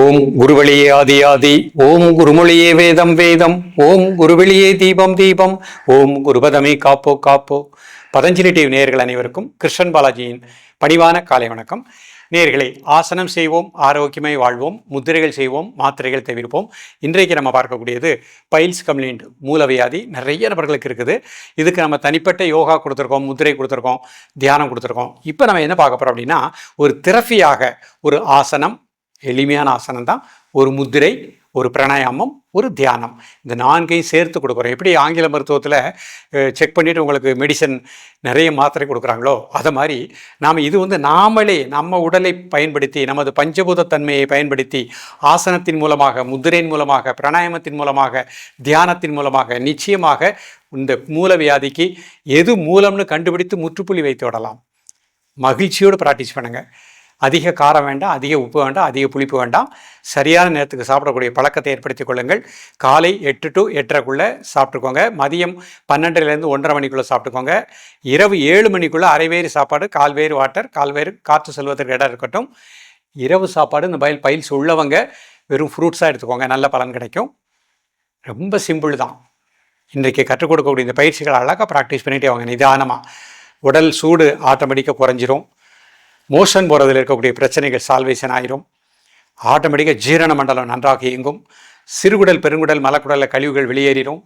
ஓம் குருவழியே ஆதி ஆதி ஓம் குருமொழியே வேதம் வேதம் ஓம் குருவெளியே தீபம் தீபம் ஓம் குருபதமே காப்போ காப்போ. பதஞ்சலி டிவி நேயர்கள் அனைவருக்கும் கிருஷ்ணன் பாலாஜியின் பணிவான காலை வணக்கம். நேர்களை ஆசனம் செய்வோம் ஆரோக்கியமாய் வாழ்வோம் முத்திரைகள் செய்வோம் மாத்திரைகள் தவிர்ப்போம். இன்றைக்கு நம்ம பார்க்கக்கூடியது பைல்ஸ் கம்ப்ளைண்ட் மூலவியாதி. நிறைய நபர்களுக்கு இருக்குது. இதுக்கு நம்ம தனிப்பட்ட யோகா கொடுத்துருக்கோம் முத்திரை கொடுத்துருக்கோம் தியானம் கொடுத்துருக்கோம். இப்போ நம்ம என்ன பார்க்க போகிறோம் அப்படின்னா ஒரு திரஃபியாக ஒரு ஆசனம் எளிமையான ஆசனம் தான் ஒரு முத்திரை ஒரு பிராணாயாமம் ஒரு தியானம். இந்த நான்கையும் சேர்த்து கொடுக்குறோம். எப்படி ஆங்கில மருத்துவத்தில் செக் பண்ணிவிட்டு உங்களுக்கு மெடிசன் நிறைய மாத்திரை கொடுக்குறாங்களோ அதை மாதிரி நாம் இது வந்து நாமளே நம்ம உடலை பயன்படுத்தி நமது பஞ்சபூத தன்மையை பயன்படுத்தி ஆசனத்தின் மூலமாக முத்திரையின் மூலமாக பிராணாயாமத்தின் மூலமாக தியானத்தின் மூலமாக நிச்சயமாக இந்த மூலவியாதிக்கு எது மூலம்னு கண்டுபிடித்து முற்றுப்புள்ளி வைத்து விடலாம். மகிழ்ச்சியோடு ப்ராக்டிஸ் பண்ணுங்கள் அதிக காரம் வேண்டாம் அதிக உப்பு வேண்டாம் அதிக புளிப்பு வேண்டாம். சரியான நேரத்துக்கு சாப்பிடக்கூடிய பழக்கத்தை ஏற்படுத்திக் கொள்ளுங்கள். காலை எட்டு டு எட்டரைக்குள்ளே சாப்பிட்டுக்கோங்க. மதியம் பன்னெண்டுலேருந்து ஒன்றரை மணிக்குள்ளே சாப்பிட்டுக்கோங்க. இரவு ஏழு மணிக்குள்ளே அரைவேறு சாப்பாடு கால்வேறு வாட்டர் கால்வேறு காற்று செல்வதற்கு இடம் இருக்கட்டும். இரவு சாப்பாடு இந்த பயில் பயில்ஸ் உள்ளவங்க வெறும் ஃப்ரூட்ஸாக எடுத்துக்கோங்க. நல்ல பலன் கிடைக்கும். ரொம்ப சிம்பிள் தான். இன்றைக்கு கற்றுக் கொடுக்கக்கூடிய இந்த பயிற்சிகளை அழகாக ப்ராக்டிஸ் பண்ணிகிட்டே வாங்க. நிதானமாக உடல் சூடு ஆட்டோமேட்டிக்காக குறைஞ்சிரும். மோஷன் போகிறதில் இருக்கக்கூடிய பிரச்சனைகள் சால்வேஷன் ஆயிரும். ஆட்டோமேட்டிக்காக ஜீரண மண்டலம் நன்றாக இயங்கும். சிறுகுடல் பெருங்குடல் மலக்குடலில் கழிவுகள் வெளியேறிடும்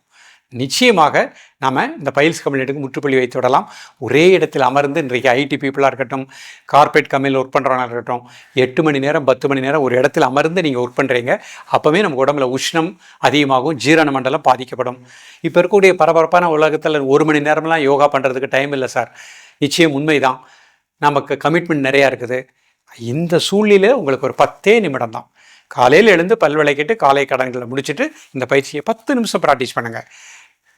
நிச்சயமாக நாம் இந்த பயில்ஸ் கம்பெனிட்டுக்கு முற்றுப்புள்ளி வைத்து விடலாம். ஒரே இடத்தில் அமர்ந்து இன்றைக்கு ஐடி பீப்புளாக இருக்கட்டும் கார்பரேட் கம்பெனியில் ஒர்க் பண்ணுறவங்க இருக்கட்டும் எட்டு மணி நேரம் பத்து மணி நேரம் ஒரு இடத்துல அமர்ந்து நீங்கள் ஒர்க் பண்ணுறீங்க அப்போவே நம்ம உடம்புல உஷ்ணம் அதிகமாகும் ஜீரண மண்டலம் பாதிக்கப்படும். இப்போ இருக்கக்கூடிய பரபரப்பான உலகத்தில் ஒரு மணி நேரம்லாம் யோகா பண்ணுறதுக்கு டைம் இல்லை சார் நிச்சயம் உண்மைதான். நமக்கு கமிட்மெண்ட் நிறையா இருக்குது. இந்த சூழ்நிலையில் உங்களுக்கு ஒரு பத்தே நிமிடம் தான். காலையில் எழுந்து பல் விளக்கிட்டு காலை கடன்களை முடிச்சுட்டு இந்த பயிற்சியை பத்து நிமிஷம் ப்ராக்டிஸ் பண்ணுங்கள்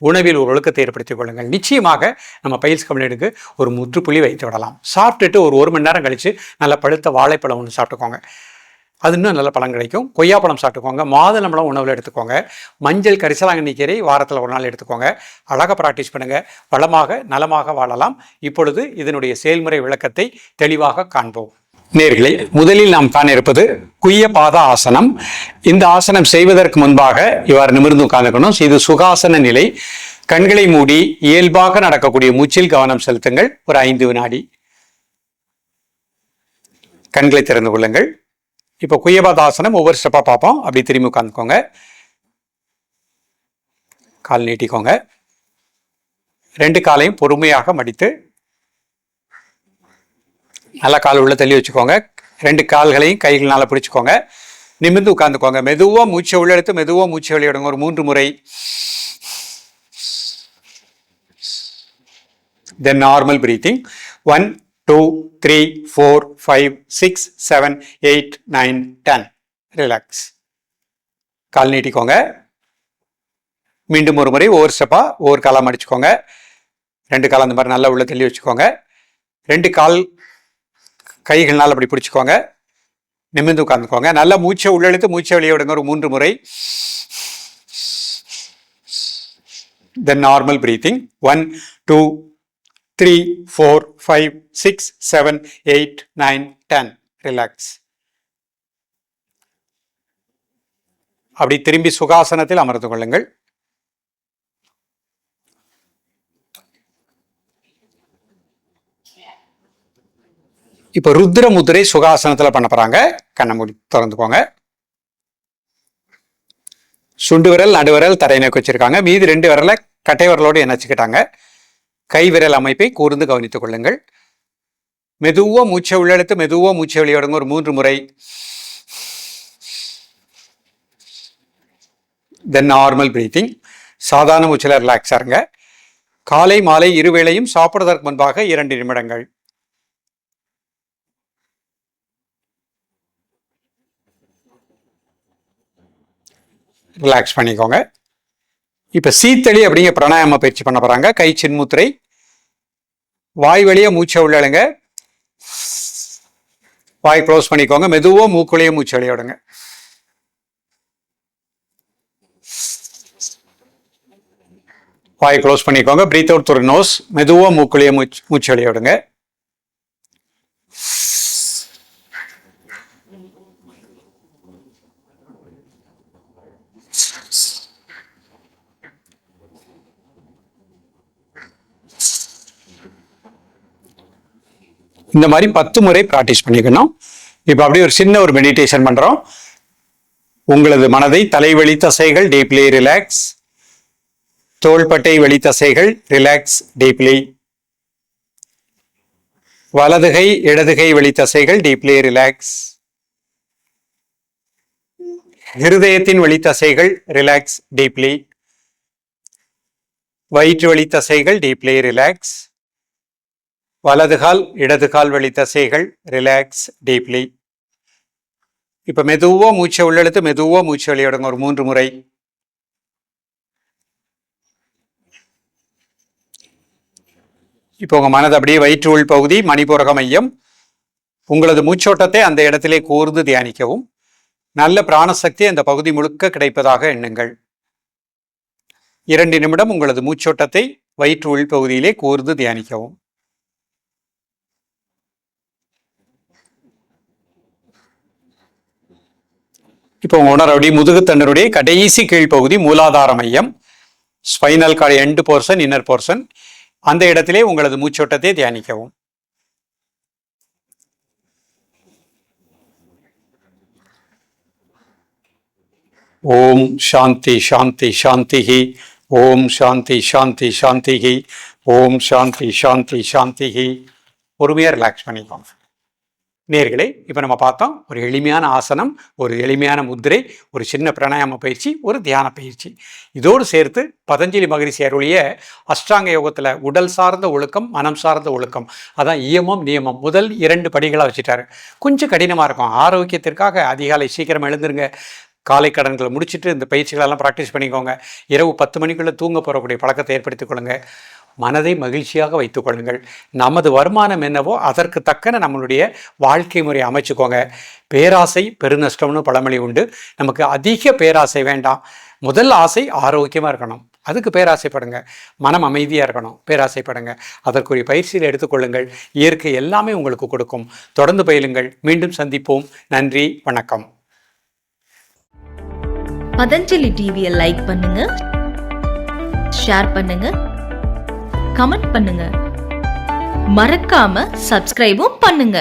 உணவில் ஒரு ஒழுக்கத்தை ஏற்படுத்திக் கொள்ளுங்கள். நிச்சயமாக நம்ம பயில்ஸ் கம்பெனிக்கு ஒரு முற்றுப்புள்ளி வைத்து விடலாம். சாப்பிட்டுட்டு ஒரு ஒரு மணி நேரம் கழித்து நல்லா பழுத்த வாழைப்பழம் ஒன்று சாப்பிட்டுக்கோங்க. அது இன்னும் நல்ல பழம் கிடைக்கும். கொய்யாப்பழம் சாப்பிட்டுக்கோங்க. மாதுளம்பழம் உணவில் எடுத்துக்கோங்க. மஞ்சள் கரிசலாங்கண்ணி கீரை வாரத்தில் ஒரு நாள் எடுத்துக்கோங்க. அழகாக ப்ராக்டிஸ் பண்ணுங்கள் வளமாக நலமாக வாழலாம். இப்பொழுது இதனுடைய செயல்முறை விளக்கத்தை தெளிவாக காண்போம். நேர்களை முதலில் நாம் காண இருப்பது குய்ய பாத ஆசனம். இந்த ஆசனம் செய்வதற்கு முன்பாக இவ்வாறு நிமிர்ந்து உட்கார்ந்துக்கணும் இது சுகாசன நிலை. கண்களை மூடி இயல்பாக நடக்கக்கூடிய மூச்சில் கவனம் செலுத்துங்கள். ஒரு ஐந்து வினாடி. கண்களை திறந்து கொள்ளுங்கள். இப்போ குய்யபாதாசனம் ஒவ்வொரு ஸ்டெப்பாக பார்ப்போம். அப்படி திரும்பி உட்காந்துக்கோங்க கால் நீட்டிக்கோங்க. ரெண்டு காலையும் பொறுமையாக மடித்து நல்லா கால் உள்ள தள்ளி வச்சுக்கோங்க. ரெண்டு கால்களையும் கைகள்னால பிடிச்சிக்கோங்க. நிமிர்ந்து உட்காந்துக்கோங்க மெதுவாக மூச்சை உள்ளெடுத்து மெதுவாக மூச்சை வெளியிடுங்க ஒரு மூன்று முறை. Then normal breathing one two three four five six seven eight nine ten relax கால் நீட்டிக்கோங்க. மீண்டும் ஒரு முறை ஒவ்வொரு ஸ்டெப்பாக ஒவ்வொரு காலம் அடிச்சுக்கோங்க ரெண்டு காலம் அந்த மாதிரி நல்லா உள்ள தள்ளி வச்சுக்கோங்க. ரெண்டு கால் கைகள்னால் அப்படி பிடிச்சிக்கோங்க. நிமிர்ந்து உட்காந்துக்கோங்க நல்லா மூச்சை உள்ளெழுத்து மூச்சை வெளியே விடுங்க. ஒரு மூன்று முறை. Then normal breathing one two three four five six seven eight nine ten relax அப்படி திரும்பி சுகாசனத்தில் அமர்ந்து கொள்ளுங்கள். இப்போ ருத்ர முதிரை சுகாசனத்தில் பண்ண போகிறாங்க கண்ணை மூடி திறந்துக்கோங்க சுண்டு விரல் நடுவிரல் தரை நோக்கி வச்சிருக்காங்க. மீதி ரெண்டு விரலை கட்டை விரலோடு இணைச்சிக்கிட்டாங்க. கைவிரல் அமைப்பை கூர்ந்து கவனித்துக் கொள்ளுங்கள். மெதுவாக மூச்சை உள்ளெடுத்து மெதுவாக மூச்சை வெளியிடுங்க ஒரு மூன்று முறை. தென் நார்மல் பிரீத்திங் சாதாரண மூச்சில் ரிலாக்ஸ் ஆருங்க காலை மாலை இருவேளையும் சாப்பிடுவதற்கு முன்பாக இரண்டு நிமிடங்கள். ரிலாக்ஸ் பண்ணிக்கோங்க. இப்போ சீத்தளி அப்படிங்கிற பிராணாயாம பயிற்சி பண்ண போகிறாங்க கை சின்முத்திரை வாய் வழியாக மூச்சை உள்ளழுங்க வாய் க்ளோஸ் பண்ணிக்கோங்க. மெதுவாக மூக்குள்ளேயே மூச்சு வெளிய வாய் க்ளோஸ் பண்ணிக்கோங்க. ப்ரீத் அவுட் ஒரு நோஸ் மெதுவாக மூக்குள்ளேயே மூச்சு மூச்சு வெளிய இந்த மாதிரி பத்து முறை ப்ராக்டிஸ் பண்ணிக்கணும். இப்போ அப்படியே ஒரு சின்ன ஒரு மெடிடேஷன் பண்றோம். உங்களது மனதை தலைவழி தசைகள் டீப்லி ரிலாக்ஸ் தோள்பட்டை வழி தசைகள் ரிலாக்ஸ் டீப்லி வலதுகை இடதுகை வழி தசைகள் டீப்லி ரிலாக்ஸ் ஹிருதயத்தின் வழி தசைகள் ரிலாக்ஸ் டீப்லி வயிற்று வழி தசைகள் டீப்லி ரிலாக்ஸ் வலது கால் வழி தசைகள் ரிலாக்ஸ் டீப்லி இப்ப மெதுவாக மூச்சை உள்ளெழுத்து மெதுவாக மூச்சு வெளியிடுங்க ஒரு மூன்று முறை. இப்போ உங்க மனது அப்படியே வயிற்று உள் பகுதி மணிபுரக மையம். உங்களது மூச்சோட்டத்தை அந்த இடத்திலே கூர்ந்து தியானிக்கவும். நல்ல பிராணசக்தி அந்த பகுதி முழுக்க கிடைப்பதாக எண்ணுங்கள். இரண்டு நிமிடம் உங்களது மூச்சோட்டத்தை வயிற்று உள் பகுதியிலே கூர்ந்து தியானிக்கவும். இப்போ உங்க உணர்வுடைய முதுகுத்தண்டருடைய கடைசி கீழ்ப்பகுதி மூலாதார மையம். Spinal cord end portion inner portion அந்த இடத்திலே உங்களது மூச்சோட்டத்தை தியானிக்கவும். ஓம் சாந்தி சாந்தி சாந்திஹி ஓம் சாந்தி சாந்தி சாந்திஹி ஓம் சாந்தி சாந்தி சாந்திஹி பொறுமையாக ரிலாக்ஸ் பண்ணிக்கோங்க. நேர்களே இப்போ நம்ம பார்த்தோம். ஒரு எளிமையான ஆசனம் ஒரு எளிமையான முத்திரை ஒரு சின்ன பிராணாயாம பயிற்சி ஒரு தியான பயிற்சி. இதோடு சேர்த்து பதஞ்சலி மகரிஷி அருளிய அஷ்டாங்க யோகத்தில் உடல் சார்ந்த ஒழுக்கம் மனம் சார்ந்த ஒழுக்கம். அதான் இயமம் நியமம். முதல் இரண்டு படிகளாக வச்சுட்டாரு. கொஞ்சம் கடினமாக இருக்கும். ஆரோக்கியத்திற்காக அதிகாலை சீக்கிரம் எழுந்துருங்க. காலை கடன்களை முடிச்சுட்டு இந்த பயிற்சிகளெல்லாம் ப்ராக்டிஸ் பண்ணிக்கோங்க. இரவு பத்து மணிக்குள்ளே தூங்க போகக்கூடிய பழக்கத்தை ஏற்படுத்திக் கொள்ளுங்கள் மனதை மகிழ்ச்சியாக வைத்துக்கொள்ளுங்கள் நமது வருமானம் என்னவோ அதற்கு தக்கன நம்மளுடைய வாழ்க்கை முறை அமைச்சுக்கோங்க. பேராசை பெருநஷ்டம்னு பழமொழி உண்டு. நமக்கு அதிக பேராசை வேண்டாம். முதல் ஆசை ஆரோக்கியமாக இருக்கணும். அதுக்கு பேராசைப்படுங்க. மனம் அமைதியாக இருக்கணும். பேராசைப்படுங்க. அதற்குரிய பயிற்சியில் எடுத்துக்கொள்ளுங்கள் இயற்கை எல்லாமே உங்களுக்கு கொடுக்கும். தொடர்ந்து பயிலுங்கள். மீண்டும் சந்திப்போம். நன்றி. வணக்கம். பதஞ்சலி டிவியை லைக் பண்ணுங்க. ஷேர் பண்ணுங்க. கமெண்ட் பண்ணுங்க. மறக்காம சப்ஸ்கிரைபும் பண்ணுங்க.